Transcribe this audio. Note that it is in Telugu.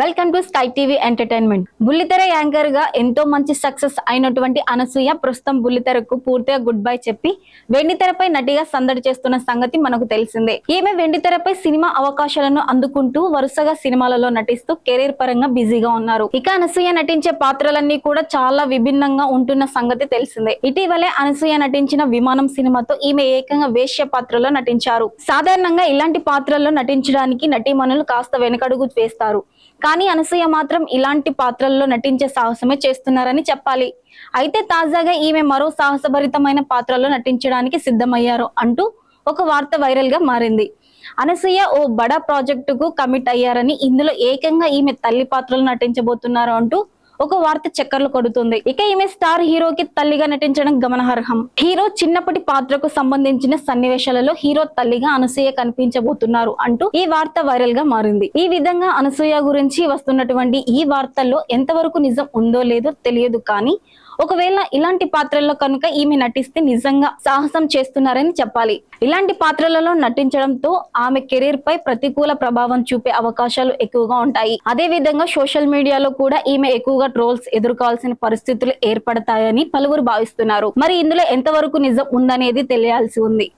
Welcome to Sky TV entertainment. బుల్లితెర యాంకర్గా ఎంతో మంచి సక్సెస్ అయినటువంటి అనసూయ ప్రస్తుతం బుల్లితెరకు పూర్తిగా గుడ్ బై చెప్పి వెండితెరపై నటిగా సందడి చేస్తున్న సంగతి మనకు తెలిసిందే. ఈమె వెండితెరపై సినిమా అవకాశాలను అందుకుంటూ వరుసగా సినిమాలలో నటిస్తూ కెరీర్ పరంగా బిజీగా ఉన్నారు. ఇక అనసూయ నటించే పాత్రలన్నీ కూడా చాలా విభిన్నంగా ఉంటున్న సంగతి తెలిసిందే. ఇటీవలే అనసూయ నటించిన విమానం సినిమాతో ఈమె ఏకంగా వేశ్య పాత్రలో నటించారు. సాధారణంగా ఇలాంటి పాత్రల్లో నటించడానికి నటీమణులు కాస్త వెనకడుగు వేస్తారు. కానీ అనసూయ మాత్రం ఇలాంటి పాత్రల్లో నటించే సాహసమే చేస్తున్నారని చెప్పాలి. అయితే తాజాగా ఈమె మరో సాహసభరితమైన పాత్రలో నటించడానికి సిద్ధమయ్యారు అంటూ ఒక వార్త వైరల్గా మారింది. అనసూయ ఓ బడా ప్రాజెక్టుకు కమిట్ అయ్యారని ఇందులో ఏకంగా ఈమె తల్లి పాత్రలు నటించబోతున్నారు అంటూ ఒక వార్త చక్కర్లు కొడుతుంది. ఇక ఈమె స్టార్ హీరోకి తల్లిగా నటించడం గమనార్హం. హీరో చిన్నప్పటి పాత్రకు సంబంధించిన సన్నివేశాలలో హీరో తల్లిగా అనసూయ కనిపించబోతున్నారు అంటూ ఈ వార్త వైరల్గా మారింది. ఈ విధంగా అనసూయ గురించి వస్తున్నటువంటి ఈ వార్తల్లో ఎంతవరకు నిజం ఉందో లేదో తెలియదు కానీ ఒకవేళ ఇలాంటి పాత్రల్లో కనుక ఈమె నటిస్తే నిజంగా సాహసం చేస్తున్నారని చెప్పాలి. ఇలాంటి పాత్రలలో నటించడంతో ఆమె కెరీర్ పై ప్రతికూల ప్రభావం చూపే అవకాశాలు ఎక్కువగా ఉంటాయి. అదే విధంగా సోషల్ మీడియాలో కూడా ఈమె ఎక్కువగా ట్రోల్స్ ఎదుర్కోవాల్సిన పరిస్థితులు ఏర్పడతాయని పలువురు భావిస్తున్నారు. మరి ఇందులో ఎంతవరకు నిజం ఉందనేది తెలియాల్సి ఉంది.